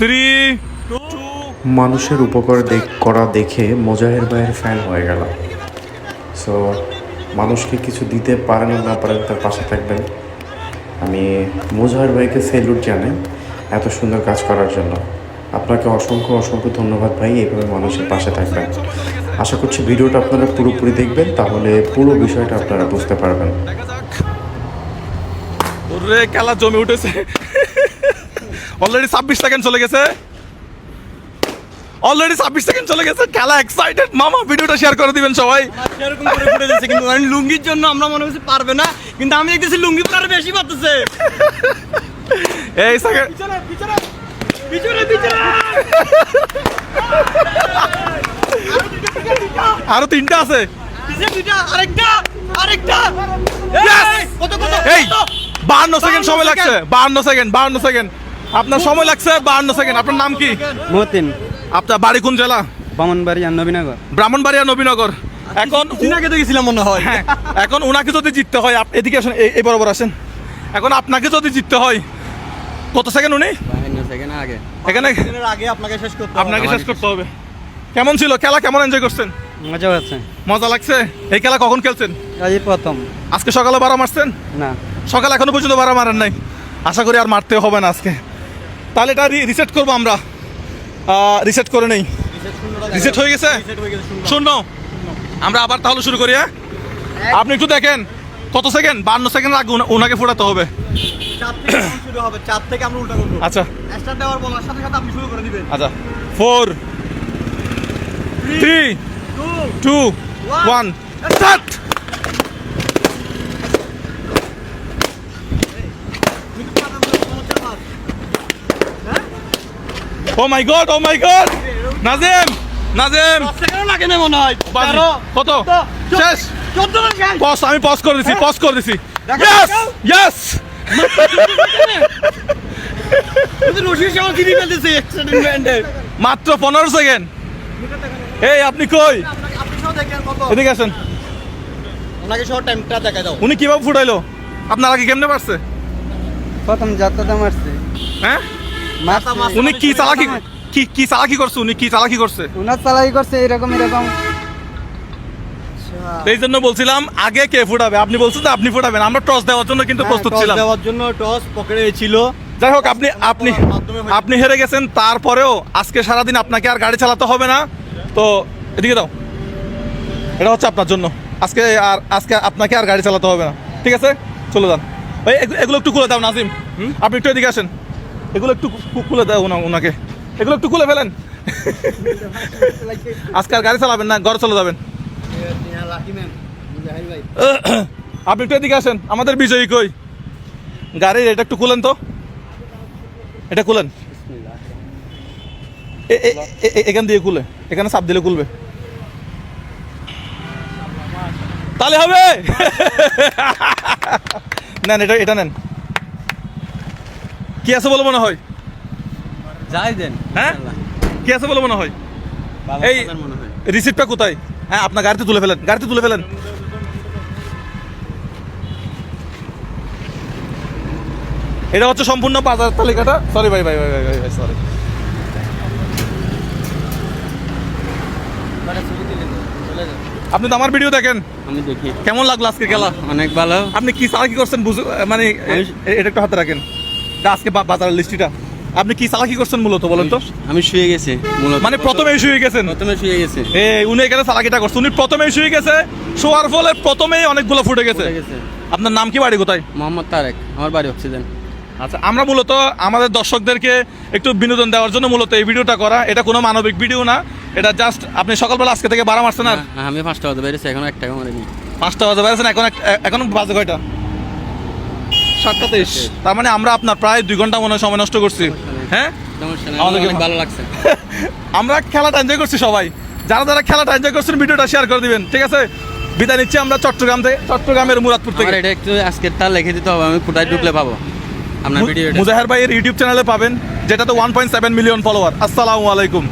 Three মানুষের উপকার করা দেখে মোজাহের ভাইয়ের ফ্যান হয়ে গেল সো মানুষকে কিছু দিতে পারেন না পারেন তার পাশে থাকবেন। আমি মোজাহের ভাইকে সেলুট জানাই এত সুন্দর কাজ করার জন্য। আপনাকে অসংখ্য অসংখ্য ধন্যবাদ ভাই এইভাবে মানুষের পাশে থাকবেন। আশা করছি ভিডিওটা আপনারা পুরোপুরি দেখবেন তাহলে পুরো বিষয়টা আপনারা বুঝতে পারবেন। খেলা জমে উঠেছে। অলরেডি ছাব্বিশ সেকেন্ড চলে গেছে। অলরেডি ছাব্বিশ সেকেন্ড চলে গেছে। খেলা এক্সাইটেড মামা ভিডিওটা শেয়ার করে দিবেন সবাই। সেরকম করে ফুটে যাচ্ছে কিন্তু আমি লুঙ্গির জন্য আমরা মনে হচ্ছে পারবে না। কিন্তু আমি দেখতেছি লুঙ্গি পরে বেশি পারতেছে। এই সেকেন্ড পিছনে পিছনে পিছনে পিছনে। আরও তিনটা আছে। আরেকটা আরেকটা। কত কত এই বাহান্ন সেকেন্ড সময় লাগছে। বাহান্ন সেকেন্ড বাহান্ন সেকেন্ড আপনার সময় লাগছে? বাহান্ন সেকেন্ড আপনার নাম কি? মতিন। আপনার বাড়ি কোন জেলা? আর নবীনগর। ব্রাহ্মণবাড়িয়া নবীনগর। এখন উনাকে গেছিলাম মনে হয়। হ্যাঁ এখন উনাকে যদি জিততে হয় আপ- এদিকে আসেন এই- এই বরাবর আসেন। এখন আপনাকে যদি জিততে হয় কত সেকেন্ড উনি? আগে। এখানে আগে আপনাকে শেষ করতে আপনাকে শেষ করতে হবে। কেমন ছিল? খেলা কেমন এনজয় করছেন? মজা হচ্ছে মজা লাগছে? এই খেলা কখন খেলছেন? আজই প্রথম। আজকে সকালে বারো মারছেন? না। সকালে এখনও পর্যন্ত বারো মারেন নাই। আশা করি আর মারতে হবে না আজকে। তাহলে এটা রিসেট করব আমরা। রিসেট করে নেই। রিসেট হয়ে গেছে? শূন্য। আমরা আবার তাহলে শুরু করি হ্যাঁ? আপনি একটু দেখেন কত সেকেন্ড বান্ন সেকেন্ড লাগবে ওনাকে ফোটাতে হবে। আচ্ছা। স্টার্ট দেওয়ার বলার সাথে সাথে আপনি শুরু করে দিবেন। আচ্ছা। Four three two two one start oh my god oh my god Nazim Nazim! লাগে না মনে হয়। কত? শেষ। পজ আমি পজ করে দিছি পজ করে দিছি। ইয়েস। ইয়েস মাত্র পনেরো সেকেন্ড এই আপনি কই? আপনি কত এদিকে আসেন ওনাকে টাইমটা দেখা দাও। উনি কীভাবে ফুটাইলো? আপনার আগে কেমনে পারছে প্রথম যাত্রাটা মারছে। হ্যাঁ। উনি কি চালাকি কি কি চালাকি করছে? উনি কি চালাকি করছে? উনার চালাই করছে এরকম এরকম। এই জন্য বলছিলাম আগে কে ফুটাবে? আপনি বলছেন আপনি ফুটাবেন। আমরা টস দেওয়ার জন্য কিন্তু হ্যাঁ, প্রস্তুত ছিলাম। দেওয়ার জন্য টস পকেটে ছিল। যাই হোক আপনি আপনি আপনি হেরে গেছেন তারপরেও আজকে সারাদিন আপনাকে আর গাড়ি চালাতে হবে না। তো এদিকে দাও। এটা হচ্ছে আপনার জন্য। আজকে আর আজকে আপনাকে আর গাড়ি চালাতে হবে না। ঠিক আছে? চলে যান। এগুলো একটু খুলে দাও নাজিম। আপনি একটু এদিকে আসেন। এগুলো একটু খুলে ওনা- ওনাকে। এগুলো একটু খুলে ফেলেন। আজকে আর গাড়ি চালাবেন না, ঘরে চলে যাবেন। আপনি একটু এদিকে আসেন, আমাদের বিজয়ী কই? গাড়ির এটা একটু খুলেন তো। এটা খুলেন। এখান দিয়ে খুলে, এখানে সাপ দিলে খুলবে। তাহলে হবে? নেন এটা এটা নেন। কি আছে বলে মনে হয়? যাই দেন হ্যাঁ? কি আছে বলে মনে হয়? এই- রিসিপ্টটা কোথায়? হ্যাঁ আপনার গাড়িতে তুলে ফেলেন গাড়িতে তুলে ফেলেন। এটা হচ্ছে সম্পূর্ণ বাজার তালিকাটা। সরি ভাই ভাই ভাই ভাই ভাই ভাই সরি আপনি তো আমার ভিডিও দেখেন। আমি দেখি। কেমন লাগল আজকে খেলা? অনেক ভালো। আপনি কি চালাকি করছেন? বুঝ মানে এটা একটু হাতে রাখেন। আজকে বাজারের লিস্টিটা। আপনি কি চালাকি করছেন মূলত বলেন তো? আমি শুয়ে গেছি মূলত। মানে প্রথমে শুয়ে গেছেন? প্রথমে শুয়ে গেছি। এ উনি এখানে চালাকিটা করছে। উনি প্রথমেই শুয়ে গেছে শোয়ার ফলে প্রথমেই অনেকগুলো ফুটে গেছে। আপনার নাম কি বাড়ি কোথায়? মোহাম্মদ তারেক আমার বাড়ি অক্সিজেন। আচ্ছা আমরা মূলত আমাদের দর্শকদেরকে একটু বিনোদন দেওয়ার জন্য মূলত এই ভিডিওটা করা। এটা কোনো মানবিক ভিডিও না এটা জাস্ট আপনি সকালবেলা আজকে থেকে বারো মারছেন আর? হ্যাঁ, আমি পাঁচটা হতে পেরেছি এখন একটা বাজে বেড়েছেন এখন এখন বাজে কয়টা? তেইশ তার মানে আমরা আপনার প্রায় দুই ঘণ্টা মনে হয় সময় নষ্ট করছি। হ্যাঁ? আমাদেরকে ভালো লাগছে। আমরা খেলাটা এনজয় করছি সবাই। যারা যারা খেলাটা এনজয় করছেন ভিডিওটা শেয়ার করে দিবেন ঠিক আছে? বিদায় নিচ্ছি আমরা চট্টগ্রাম থেকে চট্টগ্রামের মুরাদপুর থেকে। এটা একটু আজকে তার লিখে দিতে হবে আমি কোথায় ঢুকলে পাবো? আপনার ভিডিও মুজাহের ভাইয়ের ইউটিউব চ্যানেলে পাবেন যেটাতে one point seven million follower আসসালামু আলাইকুম।